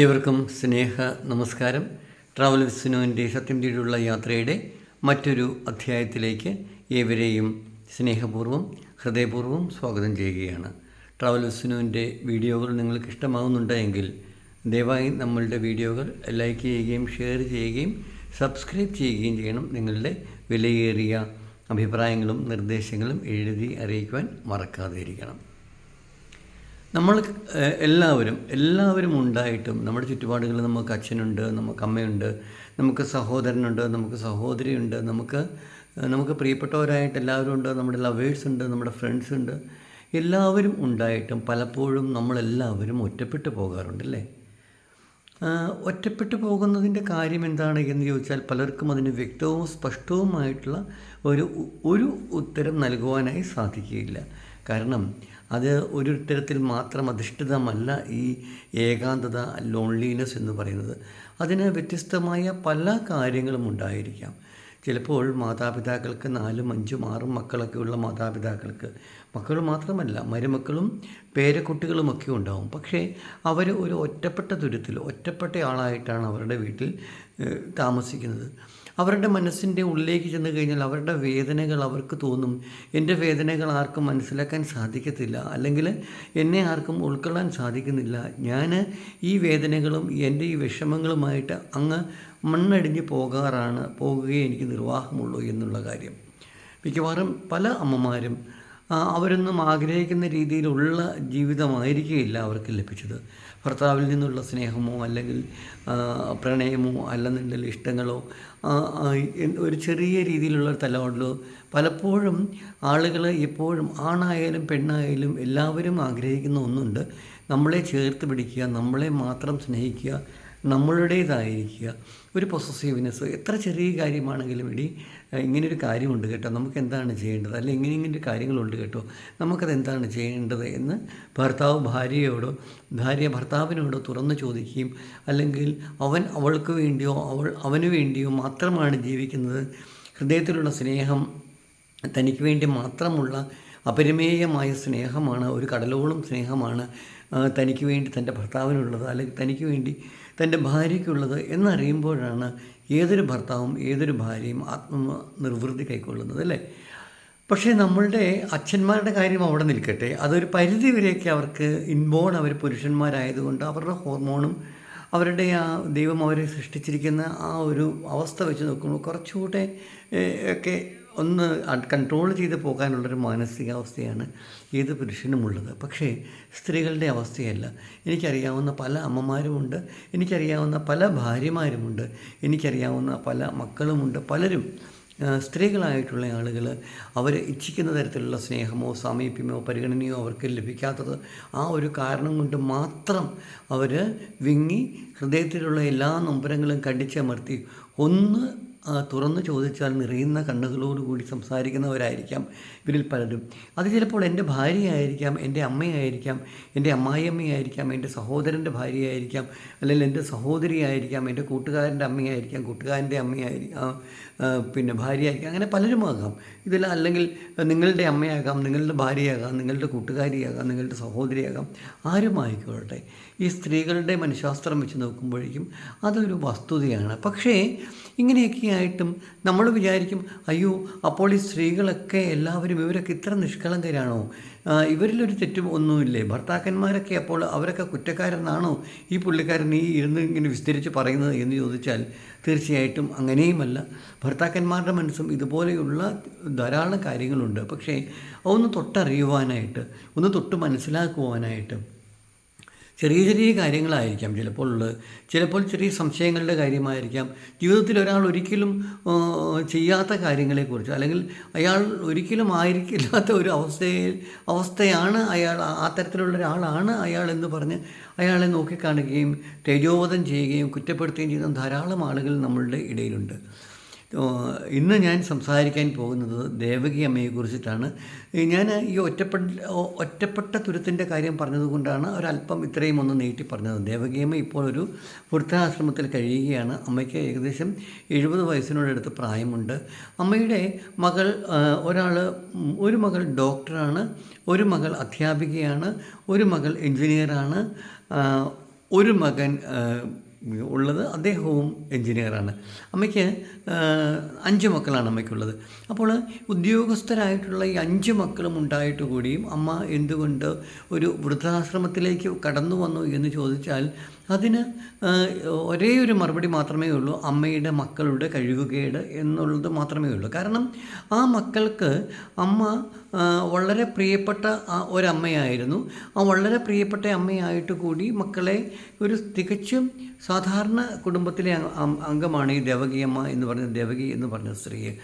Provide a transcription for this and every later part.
ഏവർക്കും സ്നേഹ നമസ്കാരം. ട്രാവൽ വിസ്നുവിന്റെ സത്യം തേടിയുള്ള യാത്രയുടെ മറ്റൊരു അധ്യായത്തിലേക്ക് ഏവരെയും സ്നേഹപൂർവം ഹൃദയപൂർവം സ്വാഗതം ചെയ്യുകയാണ്. ട്രാവൽ വിസ്നുവിന്റെ വീഡിയോകൾ നിങ്ങൾക്ക് ഇഷ്ടമാകുന്നുണ്ടെങ്കിൽ ദയവായി നമ്മളുടെ വീഡിയോകൾ ലൈക്ക് ചെയ്യുകയും ഷെയർ ചെയ്യുകയും സബ്സ്ക്രൈബ് ചെയ്യുകയും ചെയ്യണം. നിങ്ങളുടെ വിലയേറിയ അഭിപ്രായങ്ങളും നിർദ്ദേശങ്ങളും എഴുതി അറിയിക്കുവാൻ മറക്കാതെ ഇരിക്കണം നമ്മൾ എല്ലാവരും എല്ലാവരും ഉണ്ടായിട്ടും നമ്മുടെ ചുറ്റുപാടുകളിൽ നമുക്ക് അച്ഛനുണ്ട് നമുക്ക് അമ്മയുണ്ട് നമുക്ക് സഹോദരനുണ്ട് നമുക്ക് സഹോദരിയുണ്ട് നമുക്ക് നമുക്ക് പ്രിയപ്പെട്ടവരായിട്ട് എല്ലാവരും ഉണ്ട് നമ്മുടെ ലവേഴ്സ് ഉണ്ട് നമ്മുടെ ഫ്രണ്ട്സ് ഉണ്ട്. എല്ലാവരും ഉണ്ടായിട്ടും പലപ്പോഴും നമ്മളെല്ലാവരും ഒറ്റപ്പെട്ടു പോകാറുണ്ടല്ലേ? ഒറ്റപ്പെട്ടു പോകുന്നതിന്റെ കാര്യം എന്താണ് എന്ന് ചോദിച്ചാൽ പലർക്കും അതിന് വ്യക്തവും സ്പഷ്ടവുമായിട്ടുള്ള ഒരു ഒരു ഉത്തരം നൽകുവാനായി സാധിക്കുകയില്ല. കാരണം അത് ഒരു തരത്തിൽ മാത്രം അധിഷ്ഠിതമല്ല ഈ ഏകാന്തത ലോൺലിനെസ് എന്ന് പറയുന്നത്. അതിന് വ്യത്യസ്തമായ പല കാര്യങ്ങളും ഉണ്ടായിരിക്കാം. ചിലപ്പോൾ മാതാപിതാക്കൾക്ക് നാലും അഞ്ചും ആറും മക്കളൊക്കെയുള്ള മാതാപിതാക്കൾക്ക് മക്കൾ മാത്രമല്ല മരുമക്കളും പേരക്കുട്ടികളുമൊക്കെ ഉണ്ടാവും. പക്ഷേ അവർ ഒരു ഒറ്റപ്പെട്ട ദുരിതത്തിൽ ഒറ്റപ്പെട്ട ആളായിട്ടാണ് അവരുടെ വീട്ടിൽ താമസിക്കുന്നത്. അവരുടെ മനസ്സിന്റെ ഉള്ളിലേക്ക് ചെന്ന് കഴിഞ്ഞാൽ അവരുടെ വേദനകൾ അവർക്ക് തോന്നും. എന്റെ വേദനകൾ ആർക്കും മനസ്സിലാക്കാൻ സാധിക്കത്തില്ല. അല്ലെങ്കിൽ എന്നെ ആർക്കും ഉൾക്കൊള്ളാൻ സാധിക്കുന്നില്ല. ഞാൻ ഈ വേദനകളും എന്റെ ഈ വിഷമങ്ങളുമായിട്ട് അങ്ങ് മണ്ണടിഞ്ഞ് പോകാറാണ് പോകുകയേ എനിക്ക് നിർവാഹമുള്ളൂ എന്നുള്ള കാര്യം. മിക്കവാറും പല അമ്മമാരും അവരൊന്നും ആഗ്രഹിക്കുന്ന രീതിയിലുള്ള ജീവിതമായിരിക്കുകയില്ല അവർക്ക് ലഭിച്ചത്. ഭർത്താവിൽ നിന്നുള്ള സ്നേഹമോ അല്ലെങ്കിൽ പ്രണയമോ അല്ലെന്നുണ്ടെങ്കിൽ ഇഷ്ടങ്ങളോ ഒരു ചെറിയ രീതിയിലുള്ള തലോടലോ പലപ്പോഴും ആളുകൾ എപ്പോഴും ആണായാലും പെണ്ണായാലും എല്ലാവരും ആഗ്രഹിക്കുന്ന ഒന്നുണ്ട്. നമ്മളെ ചേർത്ത് പിടിക്കുക നമ്മളെ മാത്രം സ്നേഹിക്കുക നമ്മളുടേതായിരിക്കുക. ഒരു പൊസസീവ്നെസ് എത്ര ചെറിയ കാര്യമാണെങ്കിലും ഇടി ഇങ്ങനൊരു കാര്യമുണ്ട് കേട്ടോ. നമുക്ക് എന്താണ് ചെയ്യേണ്ടത്? അല്ലെങ്കിൽ ഇങ്ങനെ ഇങ്ങനെ കാര്യങ്ങളുണ്ട് കേട്ടോ. നമുക്കത് എന്താണ് ചെയ്യേണ്ടത് എന്ന് ഭർത്താവ് ഭാര്യയോടോ ഭാര്യ ഭർത്താവിനോടോ തുറന്നു ചോദിക്കുകയും അല്ലെങ്കിൽ അവൻ അവൾക്ക് വേണ്ടിയോ അവൾ അവന് വേണ്ടിയോ മാത്രമാണ് ജീവിക്കുന്നത്. ഹൃദയത്തിലുള്ള സ്നേഹം തനിക്ക് വേണ്ടി മാത്രമുള്ള അപരിമേയമായ സ്നേഹമാണ് ഒരു കടലോളം സ്നേഹമാണ് തനിക്ക് വേണ്ടി തന്റെ ഭർത്താവിനുള്ളത് അല്ലെങ്കിൽ തനിക്ക് വേണ്ടി തന്റെ ഭാര്യയ്ക്കുള്ളത് എന്നറിയുമ്പോഴാണ് ഏതൊരു ഭർത്താവും ഏതൊരു ഭാര്യയും ആത്മനിർവൃത്തി കൈക്കൊള്ളുന്നത് അല്ലേ? പക്ഷേ നമ്മളുടെ അച്ഛന്മാരുടെ കാര്യം അവിടെ നിൽക്കട്ടെ. അതൊരു പരിധി വരെയൊക്കെ അവർക്ക് ഇൻബോൺ അവർ പുരുഷന്മാരായതുകൊണ്ട് അവരുടെ ഹോർമോണും അവരുടെ ആ ദൈവം അവരെ സൃഷ്ടിച്ചിരിക്കുന്ന ആ ഒരു അവസ്ഥ വെച്ച് നോക്കുമ്പോൾ കുറച്ചുകൂടെ ഒക്കെ ഒന്ന് കൺട്രോൾ ചെയ്ത് പോകാനുള്ളൊരു മാനസികാവസ്ഥയാണ് ഏത് പുരുഷനുമുള്ളത്. പക്ഷേ സ്ത്രീകളുടെ അവസ്ഥയല്ല. എനിക്കറിയാവുന്ന പല അമ്മമാരുമുണ്ട് എനിക്കറിയാവുന്ന പല ഭാര്യമാരുമുണ്ട് എനിക്കറിയാവുന്ന പല മക്കളുമുണ്ട്. പലരും സ്ത്രീകളായിട്ടുള്ള ആളുകൾ അവർ ഇച്ഛിക്കുന്ന തരത്തിലുള്ള സ്നേഹമോ സാമീപ്യമോ പരിഗണനയോ അവർക്ക് ലഭിക്കാത്തത് ആ ഒരു കാരണം കൊണ്ട് മാത്രം അവർ വിങ്ങി ഹൃദയത്തിലുള്ള എല്ലാ നൊമ്പരങ്ങളും കടിച്ചമർത്തി ഒന്ന് തുറന്നു ചോദിച്ചാൽ നിറയുന്ന കണ്ണുകളോടുകൂടി സംസാരിക്കുന്നവരായിരിക്കാം ഇവരിൽ പലരും. അത് ചിലപ്പോൾ എന്റെ ഭാര്യയായിരിക്കാം എന്റെ അമ്മയായിരിക്കാം എന്റെ അമ്മായിയമ്മയായിരിക്കാം എന്റെ സഹോദരന്റെ ഭാര്യയായിരിക്കാം അല്ലെങ്കിൽ എന്റെ സഹോദരിയായിരിക്കാം എന്റെ കൂട്ടുകാരന്റെ അമ്മയായിരിക്കാം കൂട്ടുകാരന്റെ അമ്മയായിരിക്കാം പിന്നെ ഭാര്യയായിരിക്കാം. അങ്ങനെ പലരുമാകാം ഇതെല്ലാം അല്ലെങ്കിൽ നിങ്ങളുടെ അമ്മയാകാം നിങ്ങളുടെ ഭാര്യയാകാം നിങ്ങളുടെ കൂട്ടുകാരിയാകാം നിങ്ങളുടെ സഹോദരിയാകാം. ആരുമായിക്കോട്ടെ ഈ സ്ത്രീകളുടെ മനഃശാസ്ത്രം വെച്ച് നോക്കുമ്പോഴേക്കും അതൊരു വസ്തുതയാണ്. പക്ഷേ ഇങ്ങനെയൊക്കെ ആയിട്ടും നമ്മൾ വിചാരിക്കും അയ്യോ അപ്പോൾ ഈ സ്ത്രീകളൊക്കെ എല്ലാവരും ഇവരൊക്കെ ഇത്ര നിഷ്കളങ്കരാണോ? ഇവരിലൊരു തെറ്റും ഒന്നുമില്ലേ? ഭർത്താക്കന്മാരൊക്കെ അപ്പോൾ അവരൊക്കെ കുറ്റക്കാരെന്നാണോ ഈ പുള്ളിക്കാരൻ ഈ ഇരുന്ന് ഇങ്ങനെ വിസ്തരിച്ച് പറയുന്നത്? എന്ന് ചോദിച്ചാൽ തീർച്ചയായിട്ടും അങ്ങനെയുമല്ല. ഭർത്താക്കന്മാരുടെ മനസ്സും ഇതുപോലെയുള്ള ധാരാളം കാര്യങ്ങളുണ്ട്. പക്ഷേ അതൊന്ന് തൊട്ടറിയുവാനായിട്ട് ഒന്ന് തൊട്ട് മനസ്സിലാക്കുവാനായിട്ട് ചെറിയ ചെറിയ കാര്യങ്ങളായിരിക്കാം ചിലപ്പോൾ ഉള്ളത്. ചിലപ്പോൾ ചെറിയ സംശയങ്ങളുടെ കാര്യമായിരിക്കാം. ജീവിതത്തിൽ ഒരാൾ ഒരിക്കലും ചെയ്യാത്ത കാര്യങ്ങളെക്കുറിച്ച് അല്ലെങ്കിൽ അയാൾ ഒരിക്കലും ആയിരിക്കില്ലാത്ത ഒരു അവസ്ഥയിൽ അവസ്ഥയാണ് അയാൾ ആ തരത്തിലുള്ള ഒരാളാണ് അയാൾ എന്ന് പറഞ്ഞ് അയാളെ നോക്കിക്കാണുകയും തേജോവധം ചെയ്യുകയും കുറ്റപ്പെടുത്തുകയും ചെയ്യുന്ന ധാരാളം ആളുകൾ നമ്മളുടെ ഇടയിലുണ്ട്. ഇന്ന് ഞാൻ സംസാരിക്കാൻ പോകുന്നത് ദേവകി അമ്മയെക്കുറിച്ചിട്ടാണ് ഞാൻ ഈ ഒറ്റപ്പെട്ട ഒറ്റപ്പെട്ട തുരുത്തിന്റെ കാര്യം പറഞ്ഞതുകൊണ്ടാണ് ഒരല്പം ഇത്രയും ഒന്ന് നീട്ടി പറഞ്ഞത്. ദേവകിയമ്മ ഇപ്പോൾ ഒരു വൃദ്ധാശ്രമത്തിൽ കഴിയുകയാണ്. അമ്മയ്ക്ക് ഏകദേശം എഴുപത് വയസ്സിനോടടുത്ത് പ്രായമുണ്ട്. അമ്മയുടെ മകൾ ഒരാൾ ഒരു മകൾ ഡോക്ടറാണ് ഒരു മകൾ അധ്യാപികയാണ് ഒരു മകൾ എഞ്ചിനീയറാണ് ഒരു മകൻ ഉള്ളത് അദ്ദേഹവും എഞ്ചിനീയറാണ്. അമ്മയ്ക്ക് അഞ്ച് മക്കളാണ് അമ്മയ്ക്കുള്ളത്. അപ്പോൾ ഉദ്യോഗസ്ഥരായിട്ടുള്ള ഈ അഞ്ച് മക്കളും ഉണ്ടായിട്ട് കൂടിയും അമ്മ എന്തുകൊണ്ട് ഒരു വൃദ്ധാശ്രമത്തിലേക്ക് കടന്നു വന്നു എന്ന് ചോദിച്ചാൽ അതിന് ഒരേ ഒരു മറുപടി മാത്രമേ ഉള്ളൂ അമ്മയുടെ മക്കളുടെ കഴിവുകേട് എന്നുള്ളത് മാത്രമേ ഉള്ളൂ. കാരണം ആ മക്കൾക്ക് അമ്മ വളരെ പ്രിയപ്പെട്ട ഒരമ്മയായിരുന്നു. ആ വളരെ പ്രിയപ്പെട്ട അമ്മയായിട്ട് കൂടി മക്കളെ ഒരു തികച്ചും സാധാരണ കുടുംബത്തിലെ അംഗമാണ് ഈ ദേവകിയമ്മ എന്ന് പറഞ്ഞ ദേവകി എന്ന് പറഞ്ഞ സ്ത്രീയെ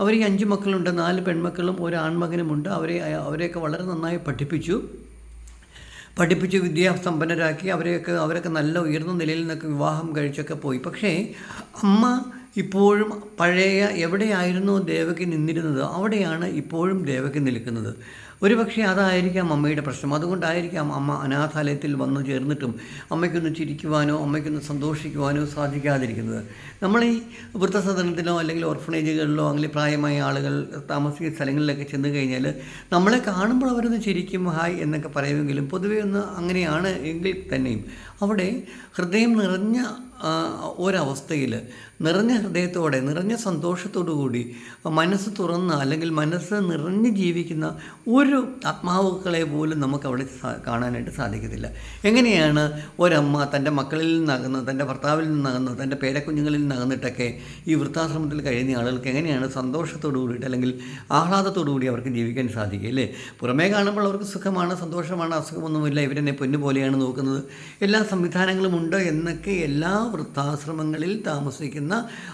അവർ ഈ അഞ്ച് മക്കളുണ്ട് നാല് പെൺമക്കളും ഒരു ആൺമകനുമുണ്ട്. അവരെ അവരെയൊക്കെ വളരെ നന്നായി പഠിപ്പിച്ചു. പഠിപ്പിച്ച് വിദ്യാസമ്പന്നരാക്കി അവരെയൊക്കെ അവരൊക്കെ നല്ല ഉയർന്ന നിലയിൽ നിന്നൊക്കെ വിവാഹം കഴിച്ചൊക്കെ പോയി. പക്ഷേ അമ്മ ഇപ്പോഴും പഴയ എവിടെയായിരുന്നു ദേവകി നിന്നിരുന്നത്? അവിടെയാണ് ഇപ്പോഴും ദേവകി നിൽക്കുന്നത്. ഒരുപക്ഷെ അതായിരിക്കാം അമ്മയുടെ പ്രശ്നം. അതുകൊണ്ടായിരിക്കാം അമ്മ അനാഥാലയത്തിൽ വന്നു ചേർന്നിട്ടും അമ്മയ്ക്കൊന്ന് ചിരിക്കുവാനോ അമ്മയ്ക്കൊന്ന് സന്തോഷിക്കുവാനോ സാധിക്കാതിരിക്കുന്നത്. നമ്മൾ ഈ വൃദ്ധസദനത്തിലോ അല്ലെങ്കിൽ ഓർഫണേജുകളിലോ അല്ലെങ്കിൽ പ്രായമായ ആളുകൾ താമസിക്കുന്ന സ്ഥലങ്ങളിലൊക്കെ ചെന്ന് കഴിഞ്ഞാൽ നമ്മളെ കാണുമ്പോൾ അവരൊന്ന് ചിരിക്കും ഹായ് എന്നൊക്കെ പറയുമെങ്കിലും പൊതുവേ ഒന്ന് അങ്ങനെയാണ് എങ്കിൽ തന്നെയും. അവിടെ ഹൃദയം നിറഞ്ഞ ഒരവസ്ഥയിൽ നിറഞ്ഞ ഹൃദയത്തോടെ നിറഞ്ഞ കൂടി മനസ്സ് തുറന്ന് അല്ലെങ്കിൽ മനസ്സ് നിറഞ്ഞ് ജീവിക്കുന്ന ഒരു ആത്മാവുകളെ പോലും നമുക്ക് അവിടെ കാണാനായിട്ട് സാധിക്കത്തില്ല. എങ്ങനെയാണ് ഒരമ്മ തന്റെ മക്കളിൽ നിന്നകന്ന് തന്റെ ഭർത്താവിൽ നിന്നകന്ന് തന്റെ പേരക്കുഞ്ഞുങ്ങളിൽ നിന്നകന്നിട്ടൊക്കെ ഈ വൃദ്ധാശ്രമത്തിൽ കഴിയുന്ന ആളുകൾക്ക് എങ്ങനെയാണ് സന്തോഷത്തോടു കൂടിയിട്ട് അല്ലെങ്കിൽ ആഹ്ലാദത്തോടു കൂടി അവർക്ക് ജീവിക്കാൻ സാധിക്കുക അല്ലേ? പുറമേ കാണുമ്പോൾ അവർക്ക് സുഖമാണ് സന്തോഷമാണ് അസുഖമൊന്നുമില്ല ഇവരെന്നെ പൊന്നു പോലെയാണ് നോക്കുന്നത്. എല്ലാ സംവിധാനങ്ങളും ഉണ്ട് എന്നൊക്കെ എല്ലാ വൃദ്ധാശ്രമങ്ങളിൽ താമസിക്കുന്ന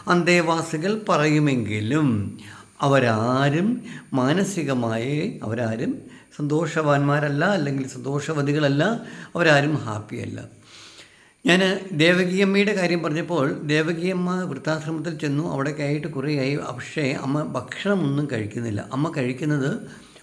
അന്തേവാസികൾ പറയുമെങ്കിലും അവരാരും മാനസികമായി അവരാരും സന്തോഷവാന്മാരല്ല അല്ലെങ്കിൽ സന്തോഷവതികളല്ല അവരാരും ഹാപ്പിയല്ല ഞാൻ ദേവകിയമ്മയുടെ കാര്യം പറഞ്ഞപ്പോൾ ദേവകിയമ്മ വൃദ്ധാശ്രമത്തിൽ ചെന്നു. അവിടേക്ക് ആയിട്ട് കുറേയായി. പക്ഷേ അമ്മ ഭക്ഷണമൊന്നും കഴിക്കുന്നില്ല. അമ്മ കഴിക്കുന്നത്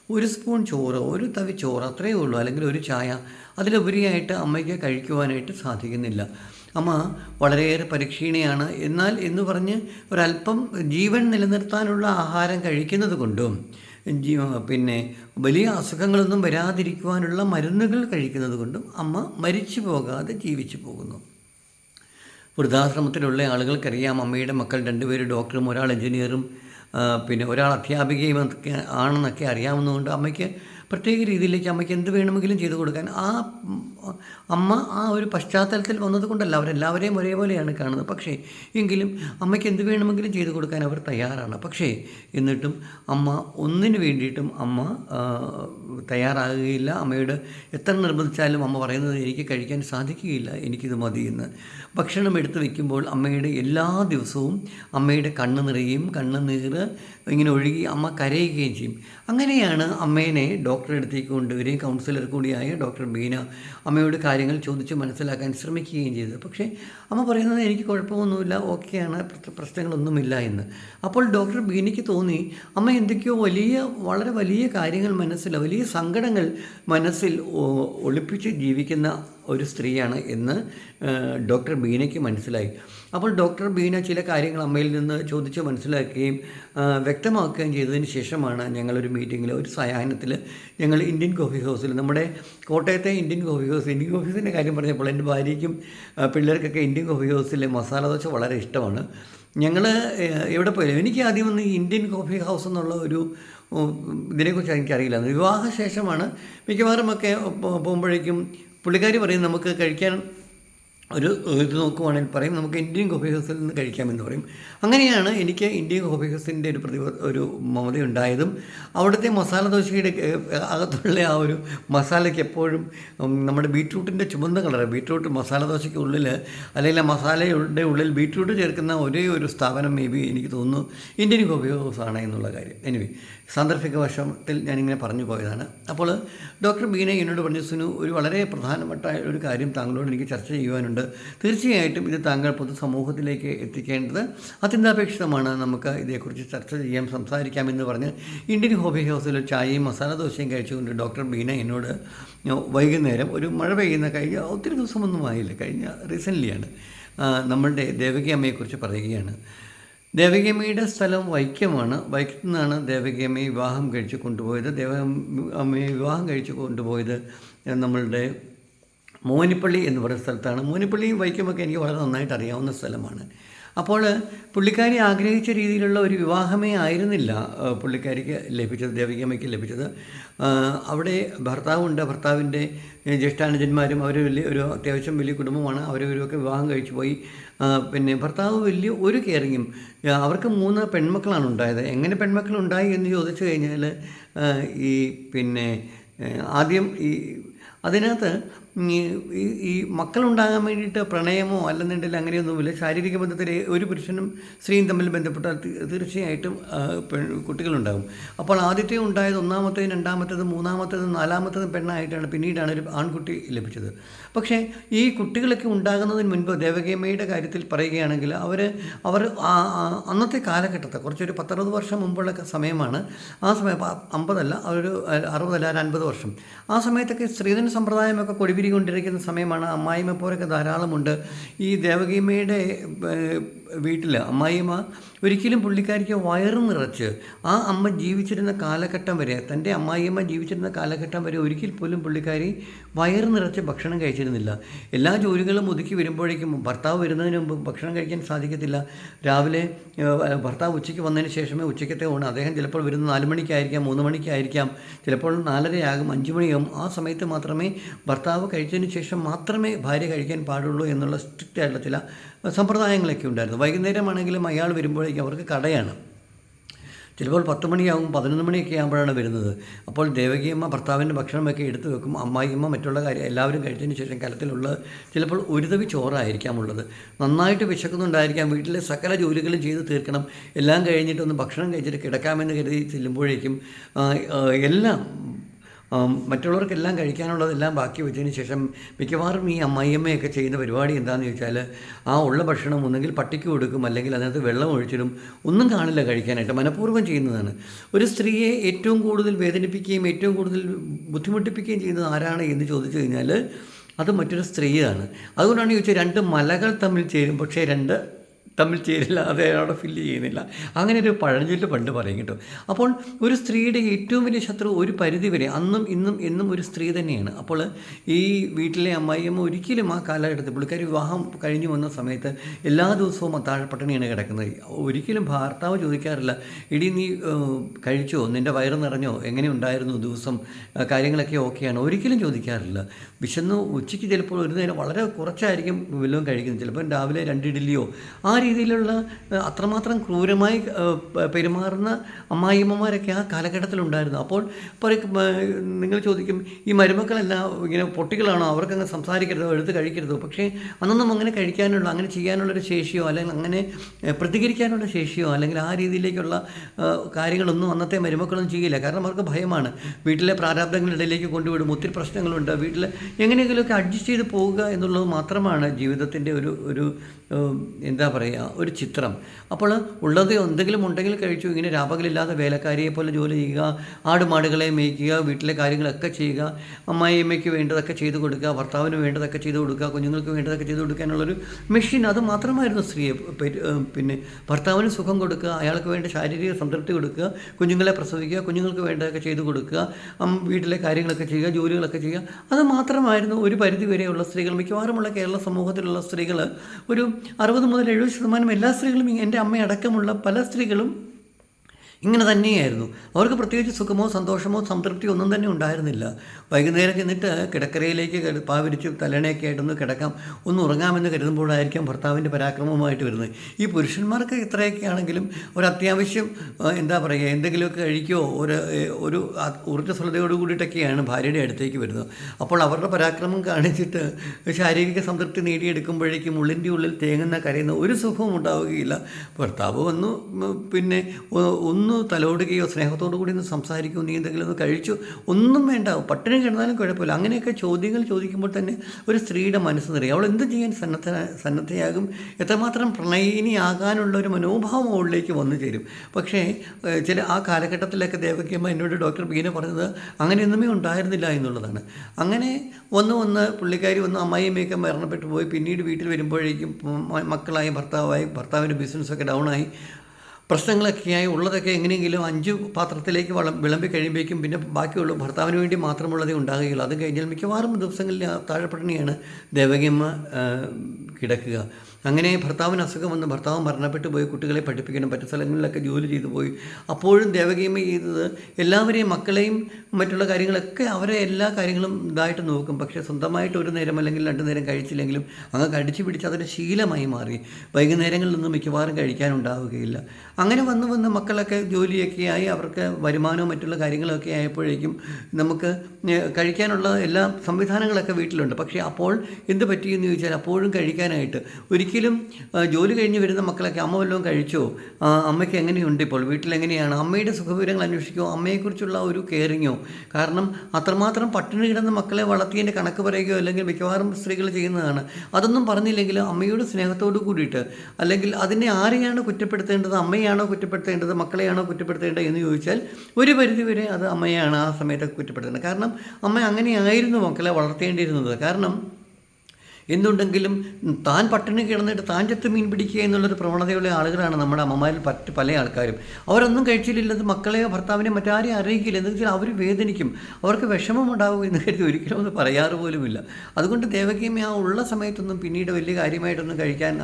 ഒരു സ്പൂൺ ചോറ് ഒരു തവി ചോറ് അത്രയേ ഉള്ളൂ. അല്ലെങ്കിൽ ഒരു ചായ. അതിലുപരിയായിട്ട് അമ്മയ്ക്ക് കഴിക്കുവാനായിട്ട് സാധിക്കുന്നില്ല. അമ്മ വളരെയേറെ പരിക്ഷീണയാണ്. എന്നാൽ എന്ന് പറഞ്ഞ് ഒരല്പം ജീവൻ നിലനിർത്താനുള്ള ആഹാരം കഴിക്കുന്നത് കൊണ്ടും പിന്നെ വലിയ അസുഖങ്ങളൊന്നും വരാതിരിക്കുവാനുള്ള മരുന്നുകൾ കഴിക്കുന്നത് കൊണ്ടും അമ്മ മരിച്ചു പോകാതെ ജീവിച്ചു പോകുന്നു. വൃദ്ധാശ്രമത്തിലുള്ള ആളുകൾക്കറിയാം അമ്മയുടെ മക്കൾ രണ്ടുപേര് ഡോക്ടറും ഒരാൾ എഞ്ചിനീയറും പിന്നെ ഒരാൾ അധ്യാപികയും ഒക്കെ ആണെന്നൊക്കെ അറിയാവുന്നതുകൊണ്ട് അമ്മയ്ക്ക് പ്രത്യേക രീതിയിലേക്ക് അമ്മയ്ക്ക് എന്ത് വേണമെങ്കിലും ചെയ്തു കൊടുക്കാൻ. ആ അമ്മ ആ ഒരു പശ്ചാത്തലത്തിൽ വന്നതുകൊണ്ടല്ല അവരെല്ലാവരെയും ഒരേപോലെയാണ് കാണുന്നത്. പക്ഷേ എങ്കിലും അമ്മയ്ക്ക് എന്ത് വേണമെങ്കിലും ചെയ്തു കൊടുക്കാൻ അവർ തയ്യാറാണ്. പക്ഷേ എന്നിട്ടും അമ്മ ഒന്നിനു വേണ്ടിയിട്ടും അമ്മ തയ്യാറാകുകയില്ല. അമ്മയോട് എത്ര നിർബന്ധിച്ചാലും അമ്മ പറയുന്നത് എനിക്ക് കഴിക്കാൻ സാധിക്കുകയില്ല എനിക്കിത് മതി എന്ന് ഭക്ഷണം എടുത്തു വയ്ക്കുമ്പോൾ അമ്മയുടെ എല്ലാ ദിവസവും അമ്മയുടെ കണ്ണ് നിറയും കണ്ണ് നീറ് ഇങ്ങനെ ഒഴുകി അമ്മ കരയുകയും ചെയ്യും. അങ്ങനെയാണ് അമ്മേനെ ഡോക്ടറെ അടുത്തേക്ക് കൊണ്ടുവരികയും കൗൺസിലർ കൂടിയായ ഡോക്ടർ ബീന അമ്മയോട് കാര്യങ്ങൾ ചോദിച്ച് മനസ്സിലാക്കാൻ ശ്രമിക്കുകയും ചെയ്തത്. പക്ഷേ അമ്മ പറയുന്നത് എനിക്ക് കുഴപ്പമൊന്നുമില്ല ഓക്കെയാണ് പ്രശ്ന- പ്രശ്നങ്ങളൊന്നുമില്ല എന്ന്. അപ്പോൾ ഡോക്ടർ ബീനയ്ക്ക് തോന്നി അമ്മ എന്തൊക്കെയോ വലിയ വളരെ വലിയ കാര്യങ്ങൾ മനസ്സിൽ വലിയ സങ്കടങ്ങൾ മനസ്സിൽ ഒളിപ്പിച്ച് ജീവിക്കുന്ന ഒരു സ്ത്രീയാണ് എന്ന് ഡോക്ടർ ബീനയ്ക്ക് മനസ്സിലായി. അപ്പോൾ ഡോക്ടർ ബീന ചില കാര്യങ്ങൾ അമ്മയിൽ നിന്ന് ചോദിച്ച് മനസ്സിലാക്കുകയും വ്യക്തമാക്കുകയും ചെയ്തതിന് ശേഷമാണ് ഞങ്ങളൊരു മീറ്റിങ്ങിൽ ഒരു സയാഹനത്തിൽ ഞങ്ങൾ ഇന്ത്യൻ കോഫി ഹൗസിൽ നമ്മുടെ കോട്ടയത്തെ Indian coffee house Indian coffee ഹൗസിന്റെ കാര്യം പറഞ്ഞപ്പോൾ എന്റെ ഭാര്യയ്ക്കും പിള്ളേർക്കൊക്കെ ഇന്ത്യൻ കോഫി ഹൗസിലെ മസാല ദോശ വളരെ ഇഷ്ടമാണ്. ഞങ്ങൾ എവിടെ പോയാലും എനിക്ക് ആദ്യം ഒന്ന് ഇന്ത്യൻ കോഫി ഹൗസ് എന്നുള്ള ഒരു ഇതിനെക്കുറിച്ച് എനിക്കറിയില്ല. വിവാഹശേഷമാണ് മിക്കവാറും ഒക്കെ പോകുമ്പോഴേക്കും പുള്ളിക്കാരി പറയും നമുക്ക് കഴിക്കാൻ ഒരു ഇത് നോക്കുവാണെങ്കിൽ പറയും നമുക്ക് ഇന്ത്യൻ കോഫി ഹൗസിൽ നിന്ന് കഴിക്കാമെന്ന് പറയും. അങ്ങനെയാണ് എനിക്ക് ഇന്ത്യൻ കോഫി ഹൗസിന്റെ ഒരു പ്രതി ഒരു മമത ഉണ്ടായതും അവിടുത്തെ മസാല ദോശയുടെ അകത്തുള്ള ആ ഒരു മസാലയ്ക്ക് എപ്പോഴും നമ്മുടെ ബീട്രൂട്ടിന്റെ ചുമന്ന കളർ ബീട്രൂട്ട് മസാല ദോശയ്ക്ക് ഉള്ളിൽ അല്ലെങ്കിൽ ആ മസാലയുടെ ഉള്ളിൽ ബീട്രൂട്ട് ചേർക്കുന്ന ഒരേ ഒരു സ്ഥാപനം മേ ബി എനിക്ക് തോന്നുന്നു ഇന്ത്യൻ കോഫി ഹൗസ് ആണ് എന്നുള്ള കാര്യം. എനിവേ സാന്ദർഭിക വശത്തിൽ ഞാനിങ്ങനെ പറഞ്ഞു പോയതാണ്. അപ്പോൾ ഡോക്ടർ ബീന എന്നോട് പറഞ്ഞു സുനു ഒരു വളരെ പ്രധാനപ്പെട്ട ഒരു കാര്യം താങ്കളോട് എനിക്ക് ചർച്ച ചെയ്യുവാനുണ്ട്. തീർച്ചയായിട്ടും ഇത് താങ്കൾ പൊതുസമൂഹത്തിലേക്ക് എത്തിക്കേണ്ടത് അത്യന്താപേക്ഷിതമാണ്. നമുക്ക് ഇതേക്കുറിച്ച് ചർച്ച ചെയ്യാം സംസാരിക്കാം എന്ന് പറഞ്ഞ് ഇന്ത്യൻ ഹോബി ഹൗസിൽ ചായയും മസാല ദോശയും കഴിച്ചുകൊണ്ട് ഡോക്ടർ ബീന എന്നോട് വൈകുന്നേരം ഒരു മഴ പെയ്യുന്ന കഴിഞ്ഞ ഒത്തിരി ദിവസമൊന്നും ആയില്ല. കഴിഞ്ഞ റീസെന്റ്ലിയാണ് നമ്മളുടെ ദേവകി അമ്മയെക്കുറിച്ച് പറയുകയാണ്. ദേവകിയമ്മയുടെ സ്ഥലം വൈക്കമാണ് വൈക്കത്തു നിന്നാണ് ദേവകിയമ്മയെ വിവാഹം കഴിച്ച് കൊണ്ടുപോയത്. ദേവ അമ്മയെ വിവാഹം കഴിച്ച് കൊണ്ടുപോയത് നമ്മളുടെ മോനിപ്പള്ളി എന്ന് പറയുന്ന സ്ഥലത്താണ്. മോനിപ്പള്ളിയും വൈക്കമൊക്കെ എനിക്ക് വളരെ നന്നായിട്ട് അറിയാവുന്ന സ്ഥലമാണ്. അപ്പോൾ പുള്ളിക്കാരി ആഗ്രഹിച്ച രീതിയിലുള്ള ഒരു വിവാഹമേ ആയിരുന്നില്ല പുള്ളിക്കാരിക്ക് ലഭിച്ചത് ദേവികമ്മയ്ക്ക് ലഭിച്ചത്. അവിടെ ഭർത്താവുണ്ട്. ഭർത്താവിന്റെ ജ്യേഷ്ഠാനുജന്മാരും അവർ വലിയ ഒരു അത്യാവശ്യം വലിയ കുടുംബമാണ്. അവരവരൊക്കെ വിവാഹം കഴിച്ചു പോയി. പിന്നെ ഭർത്താവ് വലിയ ഒരു കെയറിങ്ങും അവർക്ക് മൂന്ന് പെൺമക്കളാണ് ഉണ്ടായത്. എങ്ങനെ പെൺമക്കൾ ഉണ്ടായി എന്ന് ചോദിച്ചു കഴിഞ്ഞാൽ ഈ പിന്നെ ആദ്യം ഈ അതിനകത്ത് ഈ മക്കളുണ്ടാകാൻ വേണ്ടിയിട്ട് പ്രണയമോ അല്ലെന്നുണ്ടെങ്കിൽ അങ്ങനെയൊന്നുമില്ല. ശാരീരിക ബന്ധത്തിൽ ഒരു പുരുഷനും സ്ത്രീയും തമ്മിൽ ബന്ധപ്പെട്ടാൽ തീർച്ചയായിട്ടും കുട്ടികളുണ്ടാകും. അപ്പോൾ ആദ്യത്തെ ഉണ്ടായത് ഒന്നാമത്തേതും രണ്ടാമത്തേതും മൂന്നാമത്തേതും നാലാമത്തേതും പെണ്ണായിട്ടാണ് പിന്നീടാണ് ഒരു ആൺകുട്ടി ലഭിച്ചത്. പക്ഷേ ഈ കുട്ടികളൊക്കെ ഉണ്ടാകുന്നതിന് മുൻപ് ദേവകേമയുടെ കാര്യത്തിൽ പറയുകയാണെങ്കിൽ അവർ അവർ അന്നത്തെ കാലഘട്ടത്തെ കുറച്ചൊരു പത്തറുപത് വർഷം മുമ്പുള്ള സമയമാണ്. ആ സമയം അമ്പതല്ല ഒരു അറുപതല്ല അൻപത് വർഷം. ആ സമയത്തൊക്കെ സ്ത്രീധന സമ്പ്രദായമൊക്കെ കൊടിപിരി കൊണ്ടിരിക്കുന്ന സമയമാണ് അമ്മായിമ്മ പോരൊക്കെ ധാരാളമുണ്ട്. ഈ ദേവകീമയുടെ വീട്ടിൽ അമ്മായിമ്മ ഒരിക്കലും പുള്ളിക്കാരിക്ക് വയറ് നിറച്ച് ആ അമ്മ ജീവിച്ചിരുന്ന കാലഘട്ടം വരെ തന്റെ അമ്മായിയമ്മ ജീവിച്ചിരുന്ന കാലഘട്ടം വരെ ഒരിക്കൽ പോലും പുള്ളിക്കാരി വയറ് നിറച്ച് ഭക്ഷണം കഴിച്ചിരുന്നില്ല. എല്ലാ ജോലികളും ഒതുക്കി വരുമ്പോഴേക്കും ഭർത്താവ് വരുന്നതിന് മുമ്പ് ഭക്ഷണം കഴിക്കാൻ സാധിക്കത്തില്ല. രാവിലെ ഭർത്താവ് ഉച്ചയ്ക്ക് വന്നതിന് ശേഷമേ ഉച്ചയ്ക്കത്തെ ഊണ്. അദ്ദേഹം ചിലപ്പോൾ വരുന്നത് നാല് മണിക്കായിരിക്കാം മൂന്ന് മണിക്കായിരിക്കാം. ചിലപ്പോൾ നാലരയാകും അഞ്ച് മണിയാകും. ആ സമയത്ത് മാത്രമേ ഭർത്താവ് കഴിച്ചതിന് ശേഷം മാത്രമേ ഭാര്യ കഴിക്കാൻ പാടുള്ളൂ എന്നുള്ള സ്ട്രിക്റ്റ് ആയിട്ടുള്ള ചില സമ്പ്രദായങ്ങളൊക്കെ ഉണ്ടായിരുന്നു. വൈകുന്നേരമാണെങ്കിലും അയാൾ വരുമ്പോഴേക്കും അവർക്ക് കടയാണ്. ചിലപ്പോൾ പത്ത് മണിയാകും പതിനൊന്ന് മണിയൊക്കെ ആകുമ്പോഴാണ് വരുന്നത്. അപ്പോൾ ദേവകിയമ്മ ഭർത്താവിന്റെ ഭക്ഷണമൊക്കെ എടുത്തു വെക്കും. അമ്മായിയമ്മ മറ്റുള്ള കാര്യം എല്ലാവരും കഴിച്ചതിന് ശേഷം കലത്തിലുള്ള ചിലപ്പോൾ ഒരു തവി ചോറായിരിക്കാം ഉള്ളത് നന്നായിട്ട് വിശക്കുന്നുണ്ടായിരിക്കാം. വീട്ടിലെ സകല ജോലികളും ചെയ്ത് തീർക്കണം. എല്ലാം കഴിഞ്ഞിട്ടൊന്ന് ഭക്ഷണം കഴിച്ചിട്ട് കിടക്കാമെന്ന് കരുതി ചെല്ലുമ്പോഴേക്കും എല്ലാം മറ്റുള്ളവർക്കെല്ലാം കഴിക്കാനുള്ളതെല്ലാം ബാക്കി വെച്ചതിന് ശേഷം മിക്കവാറും ഈ അമ്മയമ്മയൊക്കെ ചെയ്യുന്ന പരിപാടി എന്താണെന്ന് ചോദിച്ചാൽ ആ ഉള്ള ഭക്ഷണം ഒന്നെങ്കിൽ പട്ടിക്ക് കൊടുക്കും അല്ലെങ്കിൽ അതിനകത്ത് വെള്ളം ഒഴിച്ചിടും. ഒന്നും കാണില്ല കഴിക്കാനായിട്ട്. മനഃപൂർവം ചെയ്യുന്നതാണ്. ഒരു സ്ത്രീയെ ഏറ്റവും കൂടുതൽ വേദനിപ്പിക്കുകയും ഏറ്റവും കൂടുതൽ ബുദ്ധിമുട്ടിപ്പിക്കുകയും ചെയ്യുന്നത് ആരാണ് എന്ന് ചോദിച്ചു കഴിഞ്ഞാൽ അത് മറ്റൊരു സ്ത്രീയാണ്. അതുകൊണ്ടാണ് ചോദിച്ചാൽ രണ്ട് മലകൾ തമ്മിൽ ചേരും പക്ഷേ രണ്ട് തമ്മിൽ ചേരില്ല അത് അവിടെ ഫില്ല് ചെയ്യുന്നില്ല. അങ്ങനെ ഒരു പഴഞ്ചൊല്ല് പണ്ട് പറയും കേട്ടോ. അപ്പോൾ ഒരു സ്ത്രീയുടെ ഏറ്റവും വലിയ ശത്രു ഒരു പരിധി വരെ അന്നും ഇന്നും എന്നും ഒരു സ്ത്രീ തന്നെയാണ്. അപ്പോൾ ഈ വീട്ടിലെ അമ്മായിയമ്മ ഒരിക്കലും ആ കാലഘട്ടത്തിൽ പുള്ളിക്കാരി വിവാഹം കഴിഞ്ഞു വന്ന സമയത്ത് എല്ലാ ദിവസവും അത്താഴപ്പട്ടിണിയാണ് കിടക്കുന്നത്. ഒരിക്കലും ഭർത്താവ് ചോദിക്കാറില്ല ഇടി നീ കഴിച്ചോ? നിന്റെ വയറ് നിറഞ്ഞോ? എങ്ങനെ ഉണ്ടായിരുന്നു ദിവസം? കാര്യങ്ങളൊക്കെ ഓക്കെയാണ്? ഒരിക്കലും ചോദിക്കാറില്ല. വിശന്ന് ഉച്ചയ്ക്ക് ചിലപ്പോൾ ഒരു നേരം വളരെ കുറച്ചായിരിക്കും വല്ലതും കഴിക്കുന്നത്. ചിലപ്പോൾ രാവിലെ രണ്ട് ഇഡ്ഡലിയോ ആ രീതിയിലുള്ള അത്രമാത്രം ക്രൂരമായി പെരുമാറുന്ന അമ്മായിയമ്മമാരൊക്കെ ആ കാലഘട്ടത്തിലുണ്ടായിരുന്നു. അപ്പോൾ നിങ്ങൾ ചോദിക്കും ഈ മരുമക്കളെല്ലാം ഇങ്ങനെ പൊട്ടികളാണോ? അവർക്കങ്ങ് സംസാരിക്കരുതോ? എടുത്ത് കഴിക്കരുതോ? പക്ഷേ അന്നൊന്നും അങ്ങനെ കഴിക്കാനുള്ള അങ്ങനെ ചെയ്യാനുള്ളൊരു ശേഷിയോ അല്ലെങ്കിൽ അങ്ങനെ പ്രതികരിക്കാനുള്ള ശേഷിയോ അല്ലെങ്കിൽ ആ രീതിയിലേക്കുള്ള കാര്യങ്ങളൊന്നും അന്നത്തെ മരുമക്കളൊന്നും ചെയ്യില്ല. കാരണം അവർക്ക് ഭയമാണ്. വീട്ടിലെ പ്രാരാബ്ദങ്ങളിടയിലേക്ക് കൊണ്ടുവിടും ഒത്തിരി പ്രശ്നങ്ങളുണ്ട്. വീട്ടിൽ എങ്ങനെയെങ്കിലുമൊക്കെ അഡ്ജസ്റ്റ് ചെയ്ത് പോവുക എന്നുള്ളത് മാത്രമാണ് ജീവിതത്തിന്റെ ഒരു ഒരു എന്താ പറയുക ഒരു ചിത്രം. അപ്പോൾ ഉള്ളത് എന്തെങ്കിലും ഉണ്ടെങ്കിൽ കഴിച്ചു. ഇങ്ങനെ രാപകലില്ലാതെ വേലക്കാരിയെ പോലെ ജോലി ചെയ്യുക ആടുമാടുകളെ മേയ്ക്കുക വീട്ടിലെ കാര്യങ്ങളൊക്കെ ചെയ്യുക അമ്മായിയമ്മയ്ക്ക് വേണ്ടതൊക്കെ ചെയ്തു കൊടുക്കുക ഭർത്താവിന് വേണ്ടതൊക്കെ ചെയ്തു കൊടുക്കുക കുഞ്ഞുങ്ങൾക്ക് വേണ്ടതൊക്കെ ചെയ്തു കൊടുക്കാനുള്ളൊരു മെഷീൻ അത് മാത്രമായിരുന്നു സ്ത്രീയെ പിന്നെ ഭർത്താവിന് സുഖം കൊടുക്കുക അയാൾക്ക് വേണ്ട ശാരീരിക സംതൃപ്തി കൊടുക്കുക കുഞ്ഞുങ്ങളെ പ്രസവിക്കുക കുഞ്ഞുങ്ങൾക്ക് വേണ്ടതൊക്കെ ചെയ്തു കൊടുക്കുക വീട്ടിലെ കാര്യങ്ങളൊക്കെ ചെയ്യുക ജോലികളൊക്കെ ചെയ്യുക. അത് മാത്രമായിരുന്നു ഒരു പരിധി വരെയുള്ള സ്ത്രീകൾ മിക്കവാറുമുള്ള കേരള സമൂഹത്തിലുള്ള സ്ത്രീകൾ ഒരു അറുപത് മുതൽ എഴുപത് ശതമാനം എല്ലാ സ്ത്രീകളും എന്റെ അമ്മയടക്കമുള്ള പല സ്ത്രീകളും ഇങ്ങനെ തന്നെയായിരുന്നു. അവർക്ക് പ്രത്യേകിച്ച് സുഖമോ സന്തോഷമോ സംതൃപ്തിയോ ഒന്നും തന്നെ ഉണ്ടായിരുന്നില്ല. വൈകുന്നേരം ചെന്നിട്ട് കിടക്കരയിലേക്ക് കിട- പാവിരിച്ച് തലണയൊക്കെ ആയിട്ടൊന്ന് കിടക്കാം. ഒന്ന് ഉറങ്ങാമെന്ന് കരുതുമ്പോഴായിരിക്കും ഭർത്താവിന്റെ പരാക്രമവുമായിട്ട് വരുന്നത്. ഈ പുരുഷന്മാർക്ക് ഇത്രയൊക്കെ ആണെങ്കിലും ഒരു അത്യാവശ്യം എന്താ പറയുക എന്തെങ്കിലുമൊക്കെ കഴിക്കുകയോ ഒരു ഒരു ഊർജസ്വലതയോട് കൂടിയിട്ടൊക്കെയാണ് ഭാര്യയുടെ അടുത്തേക്ക് വരുന്നത്. അപ്പോൾ അവരുടെ പരാക്രമം കാണിച്ചിട്ട് ശാരീരിക സംതൃപ്തി നേടിയെടുക്കുമ്പോഴേക്കും ഉള്ളിന്റെ ഉള്ളിൽ തേങ്ങുന്ന കരയുന്ന ഒരു സുഖവും ഉണ്ടാവുകയില്ല. ഭർത്താവ് വന്നു പിന്നെ ഒ- ഒന്ന് തലോടുകയോ സ്നേഹത്തോടു കൂടി ഒന്ന് സംസാരിക്കുകയോ നീ എന്തെങ്കിലും ഒന്ന് കഴിച്ചു ഒന്നും വേണ്ട. പട്ടിണി കിടന്നാലും കുഴപ്പമില്ല. അങ്ങനെയൊക്കെ ചോദ്യങ്ങൾ ചോദിക്കുമ്പോൾ തന്നെ ഒരു സ്ത്രീയുടെ മനസ്സ് നിറയും. അവൾ എന്ത് ചെയ്യാൻ സന്നദ്ധ സന്നദ്ധയാകും? എത്രമാത്രം പ്രണയിനിയാകാനുള്ള ഒരു മനോഭാവം അവളിലേക്ക് വന്നു ചേരും. പക്ഷേ ചില ആ കാലഘട്ടത്തിലൊക്കെ ദേവകിയമ്മ എന്നോട് ഡോക്ടർ ബീന പറഞ്ഞത് അങ്ങനെയൊന്നുമേ ഉണ്ടായിരുന്നില്ല എന്നുള്ളതാണ്. അങ്ങനെ വന്ന് വന്ന് പുള്ളിക്കാരി വന്ന് അമ്മായിയമ്മയൊക്കെ മരണപ്പെട്ടു പോയി. പിന്നീട് വീട്ടിൽ വരുമ്പോഴേക്കും മക്കളായി ഭർത്താവായി ഭർത്താവിന്റെ ബിസിനസ്സൊക്കെ ഡൗണായി. പ്രശ്നങ്ങളൊക്കെയായി ഉള്ളതൊക്കെ എങ്ങനെയെങ്കിലും അഞ്ച് പാത്രത്തിലേക്ക് വളം വിളമ്പി കഴിയുമ്പോഴേക്കും പിന്നെ ബാക്കിയുള്ള ഭർത്താവിന് വേണ്ടി മാത്രമുള്ളതേ ഉണ്ടാകുകയുള്ളൂ. അത് കഴിഞ്ഞാൽ മിക്കവാറും ദിവസങ്ങളിൽ താഴെപ്പട്ടിണിയാണ് ദേവകിയമ്മ കിടക്കുക. അങ്ങനെ ഭർത്താവിന് അസുഖം വന്ന് ഭർത്താവ് മരണപ്പെട്ടു പോയി കുട്ടികളെ പഠിപ്പിക്കണം മറ്റു സ്ഥലങ്ങളിലൊക്കെ ജോലി ചെയ്തു പോയി. അപ്പോഴും ദേവകീമ ചെയ്തത് എല്ലാവരെയും മക്കളെയും മറ്റുള്ള കാര്യങ്ങളൊക്കെ അവരെ എല്ലാ കാര്യങ്ങളും ഇതായിട്ട് നോക്കും. പക്ഷേ സ്വന്തമായിട്ട് ഒരു നേരം അല്ലെങ്കിൽ രണ്ട് നേരം കഴിച്ചില്ലെങ്കിലും അങ്ങ് കടിച്ചു പിടിച്ച് അതൊരു ശീലമായി മാറി. വൈകുന്നേരങ്ങളിലൊന്നും മിക്കവാറും കഴിക്കാനുണ്ടാവുകയില്ല. അങ്ങനെ വന്ന് വന്ന് മക്കളൊക്കെ ജോലിയൊക്കെ ആയി അവർക്ക് വരുമാനവും മറ്റുള്ള കാര്യങ്ങളൊക്കെ ആയപ്പോഴേക്കും നമുക്ക് കഴിക്കാനുള്ള എല്ലാ സംവിധാനങ്ങളൊക്കെ വീട്ടിലുണ്ട്. പക്ഷേ അപ്പോൾ എന്ത് പറ്റിയെന്ന് ചോദിച്ചാൽ അപ്പോഴും കഴിക്കാനായിട്ട്. ഒരിക്കലും ആ, ജോലി കഴിഞ്ഞ് വരുന്ന മക്കളൊക്കെ അമ്മ വല്ലതും കഴിച്ചോ? അമ്മയ്ക്ക് എങ്ങനെയുണ്ട് ഇപ്പോൾ? വീട്ടിലെങ്ങനെയാണ്? അമ്മയുടെ സുഖവിവരങ്ങൾ അന്വേഷിക്കുമോ അമ്മയെക്കുറിച്ചുള്ള ഒരു കെയറിങ്ങോ കാരണം അത്രമാത്രം പട്ടിണി കിടന്ന മക്കളെ വളർത്തിയതിന്റെ കണക്ക് പറയുകയോ അല്ലെങ്കിൽ മിക്കവാറും സ്ത്രീകൾ ചെയ്യുന്നതാണ്. അതൊന്നും പറഞ്ഞില്ലെങ്കിൽ അമ്മയുടെ സ്നേഹത്തോട് കൂടിയിട്ട് അല്ലെങ്കിൽ അതിനെ ആരെയാണ് കുറ്റപ്പെടുത്തേണ്ടത്? അമ്മയാണോ കുറ്റപ്പെടുത്തേണ്ടത്? മക്കളെയാണോ കുറ്റപ്പെടുത്തേണ്ടത് എന്ന് ചോദിച്ചാൽ ഒരു പരിധിവരെ അത് അമ്മയാണ് ആ സമയത്തൊക്കെ കുറ്റപ്പെടുത്തേണ്ടത്. കാരണം അമ്മ അങ്ങനെയായിരുന്നു മക്കളെ വളർത്തേണ്ടിയിരുന്നത് കാരണം എന്തുണ്ടെങ്കിലും താൻ പട്ടിണി കിടന്നിട്ട് താൻ ചത്ത് മീൻ പിടിക്കുക എന്നുള്ളൊരു പ്രവണതയുള്ള ആളുകളാണ് നമ്മുടെ അമ്മമാരിൽ പറ്റ് പല ആൾക്കാരും. അവരൊന്നും കഴിച്ചിട്ടില്ലെന്ന് മക്കളെയോ ഭർത്താവിനെയോ മറ്റാരെയും അറിയിക്കില്ല. എന്ന് വെച്ചാൽ അവർ വേദനിക്കും. അവർക്ക് വിഷമം ഉണ്ടാവും എന്ന് കരുതി ഒരിക്കലും അത് പറയാറ് പോലുമില്ല. അതുകൊണ്ട് ദേവകിയമ്മ ആ ഉള്ള സമയത്തൊന്നും പിന്നീട് വലിയ കാര്യമായിട്ടൊന്നും കഴിക്കാൻ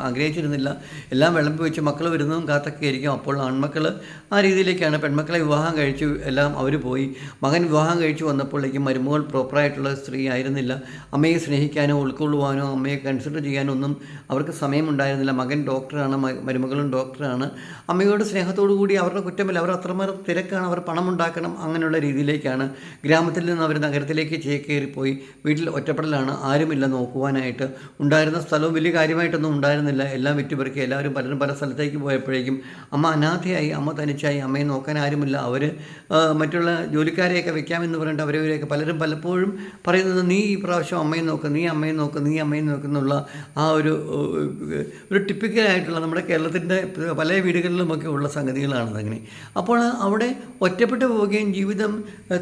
ആഗ്രഹിച്ചിരുന്നില്ല. എല്ലാം വിളമ്പി വെച്ച് മക്കൾ വരുന്നതും കാത്തൊക്കെ ആയിരിക്കും. അപ്പോൾ ആൺമക്കൾ ആ രീതിയിലേക്കാണ്. പെൺമക്കളെ വിവാഹം കഴിച്ചു എല്ലാം അവർ പോയി. മകൻ വിവാഹം കഴിച്ചു വന്നപ്പോഴേക്കും മരുമകൾ പ്രോപ്പറായിട്ടുള്ള സ്ത്രീ ആയിരുന്നില്ല. അമ്മയെ സ്നേഹിക്കാനോ ഉൾക്കൊള്ളുവാനോ അമ്മയെ കൺസിഡർ ചെയ്യാനോ ഒന്നും അവർക്ക് സമയമുണ്ടായിരുന്നില്ല. മകൻ ഡോക്ടറാണ് മരുമകളും ഡോക്ടറാണ് അമ്മയോട് സ്നേഹത്തോടു കൂടി അവരുടെ കുറ്റമില്ല അവർ അത്രമാത്രം തിരക്കാണ് അവർ പണം ഉണ്ടാക്കണം അങ്ങനെയുള്ള രീതിയിലേക്കാണ്. ഗ്രാമത്തിൽ നിന്ന് അവർ നഗരത്തിലേക്ക് ചേക്കേറിപ്പോയി വീട്ടിൽ ഒറ്റപ്പെടലാണ് ആരുമില്ല നോക്കുവാനായിട്ട്. ഉണ്ടായിരുന്ന സ്ഥലവും വലിയ കാര്യമായിട്ടൊന്നും ഉണ്ടായിരുന്നില്ല. എല്ലാം വിറ്റുപെറുക്കി എല്ലാവരും പലരും പല സ്ഥലത്തേക്ക് പോയപ്പോഴേക്കും അമ്മ അനാഥയായി അമ്മ തനിച്ചായി അമ്മയെ നോക്കാൻ ആരുമില്ല. അവർ മറ്റുള്ള ജോലിക്കാരെയൊക്കെ വെക്കാമെന്ന് പറഞ്ഞിട്ട് അവരവരെയൊക്കെ പലരും പലപ്പോഴും പറയുന്നത് നീ ഈ പ്രാവശ്യം അമ്മയെ നോക്ക് നീ അമ്മയെ നോക്ക്. നീ അമ്മയെ നോക്കുന്നുള്ള ആ ഒരു ഒരു ടിപ്പിക്കലായിട്ടുള്ള നമ്മുടെ കേരളത്തിന്റെ പല വീടുകളിലുമൊക്കെ ഉള്ള സംഗതികളാണ് അങ്ങനെ അപ്പോൾ അവിടെ ഒറ്റപ്പെട്ടു പോവുകയും ജീവിതം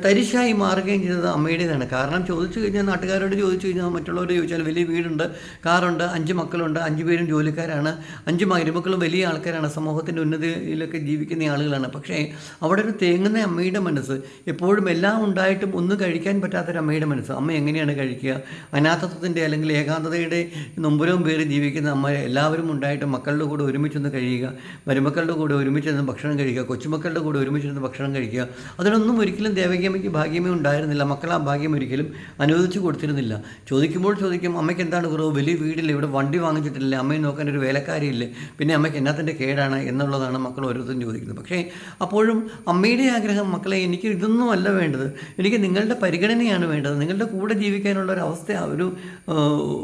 തരിശായി മാറുകയും ചെയ്തത് അമ്മയുടേതാണ്. കാരണം ചോദിച്ചു കഴിഞ്ഞാൽ നാട്ടുകാരോട് ചോദിച്ചു കഴിഞ്ഞാൽ മറ്റുള്ളവർ ചോദിച്ചാൽ വലിയ വീടുണ്ട് കാറുണ്ട് അഞ്ച് മക്കളുണ്ട് അഞ്ച് പേരും ജോലിക്കാരാണ് അഞ്ച് മരുമക്കളും വലിയ ആൾക്കാരാണ് സമൂഹത്തിന്റെ ഉന്നതിയിലൊക്കെ ജീവിക്കുന്ന ആളുകളാണ്. പക്ഷേ അവിടെ ഒരു തേങ്ങുന്ന അമ്മയുടെ മനസ്സ് എപ്പോഴും എല്ലാം ഉണ്ടായിട്ടും ഒന്നും കഴിക്കാൻ പറ്റാത്തൊരു അമ്മയുടെ മനസ്സ്. അമ്മ എങ്ങനെയാണ് കഴിക്കുക? അനാഥത്വത്തിന്റെ അല്ലെങ്കിൽ ഏകാന്തതയുടെ നൊമ്പരവും പേര് ജീവിക്കുന്ന അമ്മ എല്ലാവരും ഉണ്ടായിട്ട് മക്കളുടെ കൂടെ ഒരുമിച്ചൊന്ന് കഴിയുക മരുമക്കളുടെ കൂടെ ഒരുമിച്ചിരുന്ന് ഭക്ഷണം കഴിക്കുക കൊച്ചുമക്കളുടെ കൂടെ ഒരുമിച്ചിരുന്ന് ഭക്ഷണം കഴിക്കുക. അതിനൊന്നും ഒരിക്കലും ദേവകിയമ്മയ്ക്ക് ഭാഗ്യമേ ഉണ്ടായിരുന്നില്ല. മക്കൾ ആ ഭാഗ്യം ഒരിക്കലും അനുവദിച്ചു കൊടുത്തിരുന്നില്ല. ചോദിക്കുമ്പോൾ ചോദിക്കും അമ്മയ്ക്ക് എന്താണ് കുറവ്? വലിയ വീടില്ല ഇവിടെ വണ്ടി വാങ്ങിച്ചിട്ടില്ല അമ്മയെ നോക്കാൻ ഒരു വേലക്കാരിയില്ലേ. പിന്നെ അമ്മയ്ക്ക് എന്നാത്തിന്റെ കേടാണ്? എന്നുള്ളതാണ് മക്കൾ ഓരോരുത്തരും ചോദിക്കുന്നത്. പക്ഷേ അപ്പോഴും അമ്മയുടെ ആഗ്രഹം മക്കളെ എനിക്ക് ഇതൊന്നും അല്ല വേണ്ടത്. എനിക്ക് നിങ്ങളുടെ പരിഗണനയാണ് വേണ്ടത്. നിങ്ങളുടെ കൂടെ ജീവിക്കാനുള്ള ഒരു അവസ്ഥ ഒരു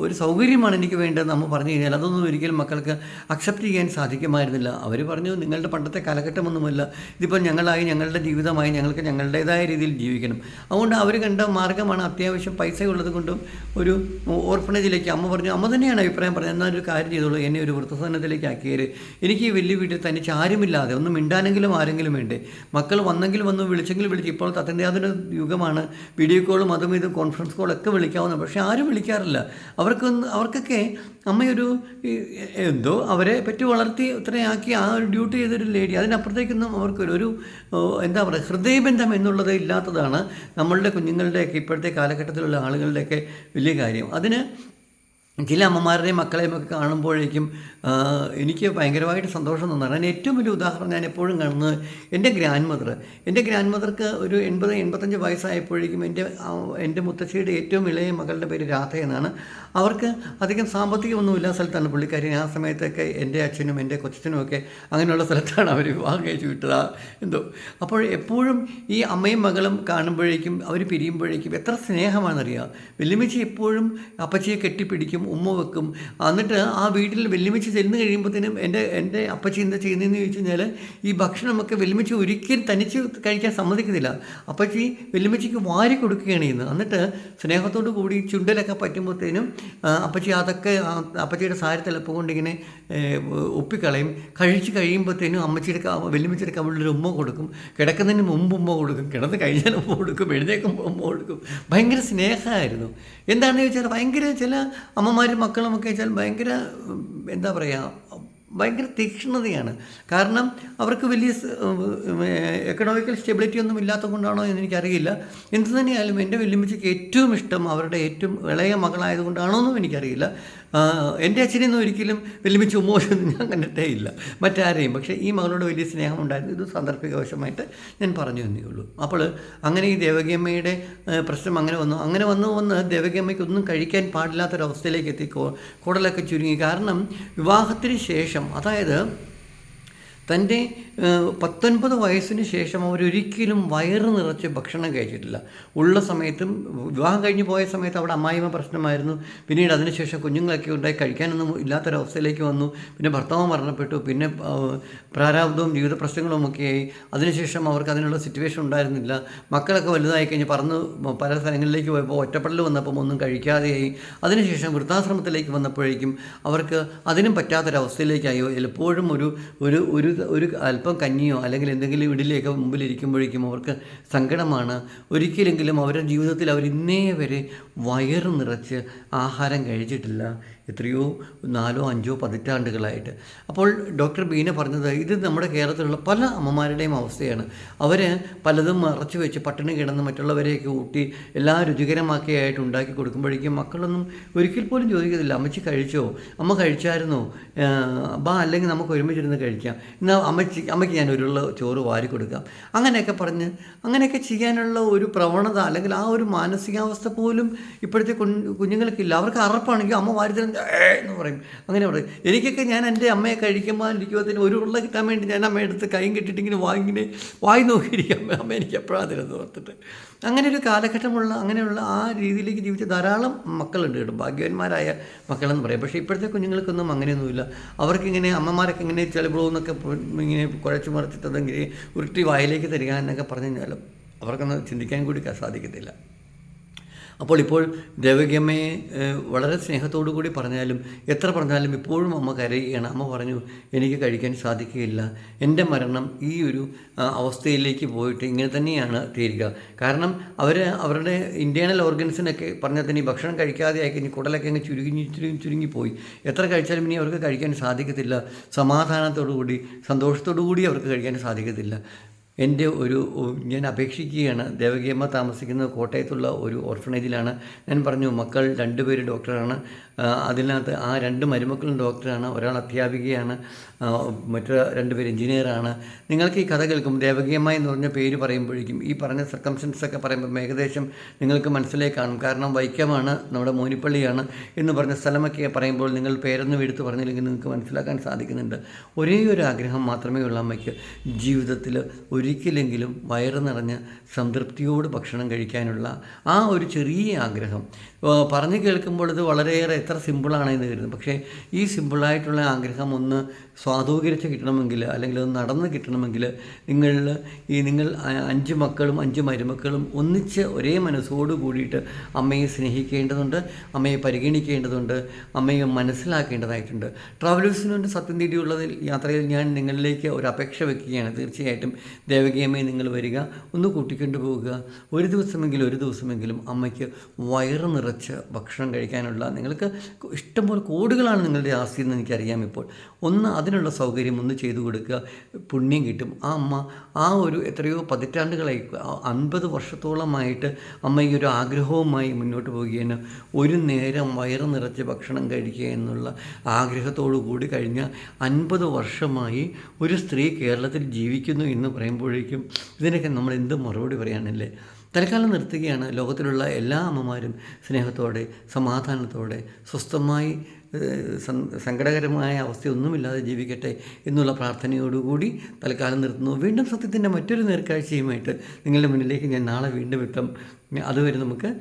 ഒരു സൗകര്യമാണ് എനിക്ക് വേണ്ടതെന്ന് നമ്മൾ പറഞ്ഞു കഴിഞ്ഞാൽ അതൊന്നും ഒരിക്കലും മക്കൾക്ക് അക്സെപ്റ്റ് ചെയ്യാൻ സാധിക്കുമായിരുന്നില്ല. അവർ പറഞ്ഞു നിങ്ങളുടെ പണ്ടത്തെ കാലഘട്ടമൊന്നുമല്ല. ഇതിപ്പോൾ ഞങ്ങളായി ഞങ്ങളുടെ ജീവിതമായി ഞങ്ങൾക്ക് ഞങ്ങളുടേതായ രീതിയിൽ ജീവിക്കണം. അതുകൊണ്ട് അവർ കണ്ട മാർഗമാണ് അത്യാവശ്യം പൈസ ഉള്ളത് കൊണ്ടും ഒരു ഓർഫണേജിലേക്ക് അമ്മ പറഞ്ഞു. അമ്മ തന്നെയാണ് അഭിപ്രായം പറഞ്ഞത്. എന്നാൽ ഒരു കാര്യം ചെയ്തോളൂ എന്നെ ഒരു വൃദ്ധസദനത്തിലേക്ക് ആക്കിയത് എനിക്ക് ഈ വലിയ വീട്ടിൽ തന്നെ ആരുമില്ലാതെ ഒന്ന് മിണ്ടാനെങ്കിലും ആരെങ്കിലും വേണ്ടേ? മക്കൾ വന്നെങ്കിൽ വന്നു വിളിച്ചെങ്കിൽ വിളിച്ചു. ഇപ്പോൾ തത്തിന്റെ യുഗമാണ്. വീഡിയോ കോളും അതും ഇതും കോൺഫറൻസ് കോളൊക്കെ വിളിക്കാവുന്ന പക്ഷേ ആരും വിളിക്കാറില്ല. അവർക്കൊന്ന് അവർക്കൊക്കെ അമ്മയൊരു എന്തോ അവരെ പറ്റി വളർത്തി ഇത്രയാക്കി ആ ഒരു ഡ്യൂട്ടി ചെയ്തൊരു ലേഡി. അതിനപ്പുറത്തേക്കൊന്നും അവർക്കൊരു ഒരു എന്താ പറയുക ഹൃദയബന്ധം എന്നുള്ളത് ഇല്ലാത്തതാണ് നമ്മളുടെ കുഞ്ഞുങ്ങളുടെയൊക്കെ ഇപ്പോഴത്തെ കാലഘട്ടത്തിലുള്ള ആളുകളുടെയൊക്കെ വലിയ കാര്യം. അതിന് ചില അമ്മമാരുടെയും മക്കളെയും ഒക്കെ കാണുമ്പോഴേക്കും എനിക്ക് ഭയങ്കരമായിട്ട് സന്തോഷം തോന്നാറ് ഏറ്റവും വലിയ ഉദാഹരണം ഞാൻ എപ്പോഴും കാണുന്നത് എന്റെ ഗ്രാൻഡ് മദർ എന്റെ ഗ്രാൻഡ് മദർക്ക് ഒരു എൺപത് എൺപത്തഞ്ച് വയസ്സായപ്പോഴേക്കും എന്റെ എന്റെ മുത്തശ്ശിയുടെ ഏറ്റവും ഇളയ മകളുടെ പേര് രാധ എന്നാണ്. അവർക്ക് അധികം സാമ്പത്തികമൊന്നുമില്ല സ്ഥലത്താണ് പുള്ളിക്കാരി. ആ സമയത്തൊക്കെ എന്റെ അച്ഛനും എന്റെ കൊച്ചനും ഒക്കെ അങ്ങനെയുള്ള സ്ഥലത്താണ് അവർ വിവാഹം കഴിച്ചു വിട്ടത്. എന്തോ. അപ്പോൾ എപ്പോഴും ഈ അമ്മയും മകളും കാണുമ്പോഴേക്കും അവർ പിരിയുമ്പോഴേക്കും എത്ര സ്നേഹമാണെന്നറിയാം. വെല്ലുമിച്ച് എപ്പോഴും അപ്പച്ചിയെ കെട്ടിപ്പിടിക്കും ഉമ്മ വെക്കും. എന്നിട്ട് ആ വീട്ടിൽ വെല്ലുമിച്ച് ചെന്ന് കഴിയുമ്പോഴത്തേനും എന്റെ എന്റെ അപ്പച്ചി എന്താ ചെയ്യുന്നതെന്ന് ചോദിച്ചു കഴിഞ്ഞാൽ ഈ ഭക്ഷണമൊക്കെ വെല്ലുമിച്ച് ഒരിക്കലും തനിച്ച് കഴിക്കാൻ സമ്മതിക്കുന്നില്ല. അപ്പച്ചി വെല്ലുമിച്ചിക്ക് വാരി കൊടുക്കുകയാണ് ചെയ്യുന്നത്. എന്നിട്ട് സ്നേഹത്തോടു കൂടി ചുണ്ടലൊക്കെ പറ്റുമ്പോഴത്തേനും അപ്പച്ചി അതൊക്കെ അപ്പച്ചിയുടെ സാരി തിളപ്പ് കൊണ്ടിങ്ങനെ ഒപ്പിക്കളയും. കഴിച്ച് കഴിയുമ്പോഴത്തേനും അമ്മച്ചിയുടെ വെല്ലുമിച്ചിയുടെ കവിളിലൊരു ഉമ്മ കൊടുക്കും. കിടക്കുന്നതിന് മുമ്പ് ഉമ്മ കൊടുക്കും. കിടന്ന് കഴിഞ്ഞാൽ ഉമ്മ കൊടുക്കും. എഴുന്നേക്കുമ്പോൾ ഉമ്മ കൊടുക്കും. ഭയങ്കര സ്നേഹമായിരുന്നു. എന്താണെന്ന് ചോദിച്ചാൽ ഭയങ്കര ചില അമ്മമാരും മക്കളും ഒക്കെ വെച്ചാൽ ഭയങ്കര എന്താ പറയുക ഭയങ്കര തീക്ഷ്ണതയാണ്. കാരണം അവർക്ക് വലിയ എക്കണോമിക്കൽ സ്റ്റെബിലിറ്റി ഒന്നും ഇല്ലാത്ത കൊണ്ടാണോ എന്ന് എനിക്കറിയില്ല. എന്തു തന്നെയായാലും എന്റെ വല്യമ്മച്ചയ്ക്ക് ഏറ്റവും ഇഷ്ടം അവരുടെ ഏറ്റവും ഇളയ മകളായതുകൊണ്ടാണോ എന്നും എനിക്കറിയില്ല. എന്റെ അച്ഛനെയൊന്നും ഒരിക്കലും വലിയ ഉമ്മോശൊന്നും ഞാൻ കണ്ടിട്ടേ ഇല്ല. മറ്റാരെയും. പക്ഷേ ഈ മകളോട് വലിയ സ്നേഹമുണ്ടായിരുന്നു ഇത് സാന്ദർഭികവശമായിട്ട് ഞാൻ പറഞ്ഞു തന്നേ ഉള്ളൂ. അപ്പോൾ അങ്ങനെ ഈ ദേവകിയമ്മയുടെ പ്രശ്നം അങ്ങനെ വന്നു. അങ്ങനെ വന്നു വന്ന് ദേവകിയമ്മയ്ക്ക് ഒന്നും കഴിക്കാൻ പാടില്ലാത്തൊരവസ്ഥയിലേക്ക് എത്തി. കുടലൊക്കെ ചുരുങ്ങി. കാരണം വിവാഹത്തിന് ശേഷം അതായത് തന്റെ പത്തൊൻപത് വയസ്സിന് ശേഷം അവരൊരിക്കലും വയറ് നിറച്ച് ഭക്ഷണം കഴിച്ചിട്ടില്ല. ഉള്ള സമയത്തും വിവാഹം കഴിഞ്ഞ് പോയ സമയത്ത് അവിടെ അമ്മായിമ്മ പ്രശ്നമായിരുന്നു. പിന്നീട് അതിനുശേഷം കുഞ്ഞുങ്ങളൊക്കെ ഉണ്ടായി കഴിക്കാനൊന്നും ഇല്ലാത്തൊരവസ്ഥയിലേക്ക് വന്നു. പിന്നെ ഭർത്താവ് മരണപ്പെട്ടു. പിന്നെ പ്രാരാബ്ദവും ജീവിത പ്രശ്നങ്ങളും ഒക്കെയായി അതിനുശേഷം അവർക്ക് അതിനുള്ള സിറ്റുവേഷൻ ഉണ്ടായിരുന്നില്ല. മക്കളൊക്കെ വലുതായി കഴിഞ്ഞ് പറന്ന് പല സ്ഥലങ്ങളിലേക്ക് പോയപ്പോൾ ഒറ്റപ്പെടൽ വന്നപ്പം ഒന്നും കഴിക്കാതെയായി. അതിനുശേഷം വൃദ്ധാശ്രമത്തിലേക്ക് വന്നപ്പോഴേക്കും അവർക്ക് അതിനും പറ്റാത്തൊരവസ്ഥയിലേക്കായോ. എപ്പോഴും ഒരു ഒരു ഒരു ഒരു അല്പം കഞ്ഞിയോ അല്ലെങ്കിൽ എന്തെങ്കിലും ഇഡലിയൊക്കെ മുമ്പിലിരിക്കുമ്പോഴേക്കും അവർക്ക് സങ്കടമാണ്. ഒരിക്കലെങ്കിലും അവരുടെ ജീവിതത്തിൽ അവർ ഇന്നേ വരെ വയറ് നിറച്ച് ആഹാരം കഴിച്ചിട്ടില്ല. എത്രയോ നാലോ അഞ്ചോ പതിറ്റാണ്ടുകളായിട്ട് അപ്പോൾ ഡോക്ടർ ബീന പറഞ്ഞത് ഇത് നമ്മുടെ കേരളത്തിലുള്ള പല അമ്മമാരുടെയും അവസ്ഥയാണ്. അവർ പലതും മറച്ചു വെച്ച് പട്ടിണി കിടന്ന് മറ്റുള്ളവരെയൊക്കെ ഊട്ടി എല്ലാ രുചികരമാക്കിയായിട്ട് ഉണ്ടാക്കി കൊടുക്കുമ്പോഴേക്കും മക്കളൊന്നും ഒരിക്കൽ പോലും ചോദിക്കത്തില്ല അമ്മച്ചി കഴിച്ചോ? അമ്മ കഴിച്ചായിരുന്നോ? ബാ അല്ലെങ്കിൽ നമുക്ക് ഒരുമിച്ചിരുന്ന് കഴിക്കാം. എന്നാൽ അമ്മച്ചി അമ്മയ്ക്ക് ഞാൻ ഒരുള്ള ചോറ് വാരി കൊടുക്കാം. അങ്ങനെയൊക്കെ പറഞ്ഞ് അങ്ങനെയൊക്കെ ചെയ്യാനുള്ള ഒരു പ്രവണത അല്ലെങ്കിൽ ആ ഒരു മാനസികാവസ്ഥ പോലും ഇപ്പോഴത്തെ കുഞ്ഞുങ്ങൾക്കില്ല. അവർക്ക് അറപ്പാണെങ്കിൽ അമ്മ വാരി "ഏ" എന്ന് പറയും. അങ്ങനെ പറയും. എനിക്കൊക്കെ ഞാൻ എന്റെ അമ്മയെ കഴിക്കുമ്പോൾ ഇരിക്കുമ്പോഴത്തേന് ഒരു ഉള്ള കിട്ടാൻ വേണ്ടി ഞാൻ അമ്മ എടുത്ത് കൈയും കെട്ടിട്ടിങ്ങനെ വാങ്ങിനെ വായി നോക്കിയിരിക്കാം. അമ്മ എനിക്ക് എപ്പോഴാണ് തരുന്നത് ഓർത്തിട്ട്. അങ്ങനെ ഒരു കാലഘട്ടമുള്ള അങ്ങനെയുള്ള ആ രീതിയിലേക്ക് ജീവിച്ച ധാരാളം മക്കളുണ്ട് കേട്ടോ. ഭാഗ്യവാന്മാരായ മക്കളെന്ന് പറയാം. പക്ഷേ ഇപ്പോഴത്തെ കുഞ്ഞുങ്ങൾക്കൊന്നും അങ്ങനെയൊന്നുമില്ല. അവർക്കിങ്ങനെ അമ്മമാരൊക്കെ ഇങ്ങനെ ചെലബ്ലോന്നൊക്കെ ഇങ്ങനെ കുഴച്ച് മറിച്ചിട്ടതെങ്കിൽ ഉരുട്ടി വായിലേക്ക് തരിക എന്നൊക്കെ പറഞ്ഞു കഴിഞ്ഞാലും അവർക്കൊന്നും ചിന്തിക്കാൻ കൂടി സാധിക്കത്തില്ല. അപ്പോൾ ഇപ്പോൾ ദേവകിയമ്മയെ വളരെ സ്നേഹത്തോടു കൂടി പറഞ്ഞാലും എത്ര പറഞ്ഞാലും ഇപ്പോഴും അമ്മ കരയുകയാണ്. അമ്മ പറഞ്ഞു എനിക്ക് കഴിക്കാൻ സാധിക്കുകയില്ല. എന്റെ മരണം ഈ ഒരു അവസ്ഥയിലേക്ക് പോയിട്ട് ഇങ്ങനെ തന്നെയാണ് തീരുക. കാരണം അവർ അവരുടെ ഇന്റേണൽ ഓർഗൻസിനൊക്കെ പറഞ്ഞാൽ തന്നെ ഭക്ഷണം കഴിക്കാതെ ആയി കഴിഞ്ഞ് കുടലൊക്കെ അങ്ങ് ചുരുങ്ങി ചുരുങ്ങി ചുരുങ്ങിപ്പോയി എത്ര കഴിച്ചാലും ഇനി അവർക്ക് കഴിക്കാൻ സാധിക്കത്തില്ല. സമാധാനത്തോടു കൂടി സന്തോഷത്തോടു കൂടി അവർക്ക് കഴിക്കാൻ സാധിക്കത്തില്ല. എന്റെ ഒരു ഞാൻ അപേക്ഷിക്കുകയാണ്. ദേവകിയമ്മ താമസിക്കുന്ന കോട്ടയത്തുള്ള ഒരു ഓർഫണേജിലാണ് ഞാൻ പറഞ്ഞു മക്കൾ രണ്ടുപേര് ഡോക്ടറാണ് അതിനകത്ത് ആ രണ്ട് മരുമക്കളും ഡോക്ടറാണ്. ഒരാൾ അധ്യാപികയാണ്. മറ്റു രണ്ടുപേര് എഞ്ചിനീയറാണ്. നിങ്ങൾക്ക് ഈ കഥ കേൾക്കും ദേവകിയമ്മ എന്ന് പറഞ്ഞ പേര് പറയുമ്പോഴേക്കും ഈ പറഞ്ഞ സർക്കംസ്റ്റൻസ് ഒക്കെ പറയുമ്പോൾ ഏകദേശം നിങ്ങൾക്ക് മനസ്സിലേക്ക് കാണും. കാരണം വൈക്കമാണ് നമ്മുടെ മോനിപ്പള്ളിയാണ് എന്ന് പറഞ്ഞ സ്ഥലമൊക്കെ പറയുമ്പോൾ നിങ്ങൾ പേരൊന്നും എടുത്ത് പറഞ്ഞില്ലെങ്കിൽ നിങ്ങൾക്ക് മനസ്സിലാക്കാൻ സാധിക്കുന്നുണ്ട്. ഒരേ ഒരു ആഗ്രഹം മാത്രമേ ഉള്ള അമ്മയ്ക്ക്. ജീവിതത്തിൽ ഒരിക്കലെങ്കിലും വയറ് നിറഞ്ഞ് സംതൃപ്തിയോട് ഭക്ഷണം കഴിക്കാനുള്ള ആ ഒരു ചെറിയ ആഗ്രഹം. പറഞ്ഞു കേൾക്കുമ്പോൾ ഇത് വളരെയേറെ എത്ര സിമ്പിളാണ് എന്ന് കരുതും പക്ഷേ ഈ സിമ്പിളായിട്ടുള്ള ആഗ്രഹം ഒന്ന് സ്വാധൂകരിച്ച് കിട്ടണമെങ്കിൽ അല്ലെങ്കിൽ അത് നടന്ന് കിട്ടണമെങ്കിൽ നിങ്ങൾ ഈ നിങ്ങൾ അഞ്ച് മക്കളും അഞ്ച് മരുമക്കളും ഒന്നിച്ച് ഒരേ മനസ്സോട് കൂടിയിട്ട് അമ്മയെ സ്നേഹിക്കേണ്ടതുണ്ട് അമ്മയെ പരിഗണിക്കേണ്ടതുണ്ട് അമ്മയെ മനസ്സിലാക്കേണ്ടതായിട്ടുണ്ട്. ട്രാവലേഴ്സിന് വേണ്ടി സത്യം തീടിയുള്ളതിൽ യാത്രയിൽ ഞാൻ നിങ്ങളിലേക്ക് ഒരു അപേക്ഷ വെക്കുകയാണ്. തീർച്ചയായിട്ടും ദേവകിയമ്മയെ നിങ്ങൾ വരിക ഒന്ന് കൂട്ടിക്കൊണ്ടു പോവുക. ഒരു ദിവസമെങ്കിലും ഒരു ദിവസമെങ്കിലും അമ്മയ്ക്ക് വയറ് നിറച്ച് ഭക്ഷണം കഴിക്കാനുള്ള നിങ്ങൾക്ക് ഇഷ്ടംപോലെ കോടുകളാണ് നിങ്ങളുടെ ആസ്തി എന്ന് എനിക്കറിയാം ഇപ്പോൾ. ഒന്ന് അതിനുള്ള സൗകര്യം ഒന്ന് ചെയ്തു കൊടുക്കുക. പുണ്യം കിട്ടും. ആ അമ്മ ആ ഒരു എത്രയോ പതിറ്റാണ്ടുകളായി അൻപത് വർഷത്തോളമായിട്ട് അമ്മ ഈ ഒരു ആഗ്രഹവുമായി മുന്നോട്ട് പോവുകയാണ്. ഒരു നേരം വയറ് നിറച്ച് ഭക്ഷണം കഴിക്കുക എന്നുള്ള ആഗ്രഹത്തോടു കൂടി കഴിഞ്ഞ അൻപത് വർഷമായി ഒരു സ്ത്രീ കേരളത്തിൽ ജീവിക്കുന്നു എന്ന് പറയുമ്പോഴേക്കും ഇതിനൊക്കെ നമ്മൾ എന്ത് മറുപടി പറയാനല്ലേ? തൽക്കാലം നിർത്തുകയാണ്. ലോകത്തിലുള്ള എല്ലാ അമ്മമാരും സ്നേഹത്തോടെ സമാധാനത്തോടെ സ്വസ്ഥമായി സങ്കടകരമായ അവസ്ഥയൊന്നുമില്ലാതെ ജീവിക്കട്ടെ എന്നുള്ള പ്രാർത്ഥനയോടുകൂടി തൽക്കാലം നിർത്തുന്നു. വീണ്ടും സത്യത്തിന്റെ മറ്റൊരു നേർക്കാഴ്ചയുമായിട്ട് നിങ്ങളുടെ മുന്നിലേക്ക് ഞാൻ നാളെ വീണ്ടും എത്തും. അതുവരെ നമുക്ക്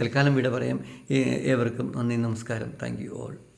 തൽക്കാലം വിട പറയാം. ഏവർക്കും നന്ദി നമസ്കാരം. Thank you all.